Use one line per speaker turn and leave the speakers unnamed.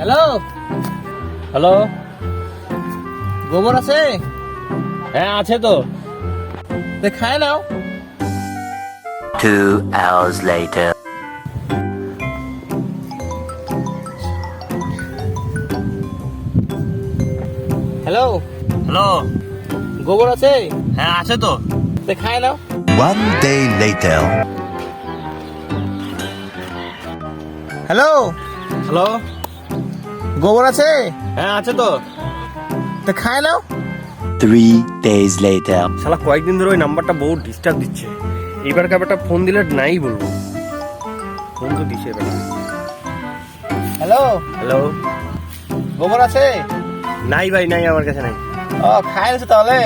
Hello?
Hello?
গোবর আছে?
হ্যাঁ আছে তো।
খায় নাও।
Two hours later.
Hello?
Hello?
গোবর আছে?
হ্যাঁ আছে তো।
তে খায় নাও।
One day later.
Hello?
Hello?
গোবর আছে?
হ্যাঁ আছে তো।
খাই খায় নাও।
থ্রি ডেজ লেটার
শালা কয়েকদিন ধরে ওই নাম্বারটা বহু ডিস্টার্ব দিচ্ছে। এবার কাপড়টা ফোন দিলে নাই বলব। ফোন তো দিছে এবার।
হ্যালো
হ্যালো
গোবর আছে?
নাই ভাই নাই আমার কাছে নাই।
ও খায় আছে তাহলে?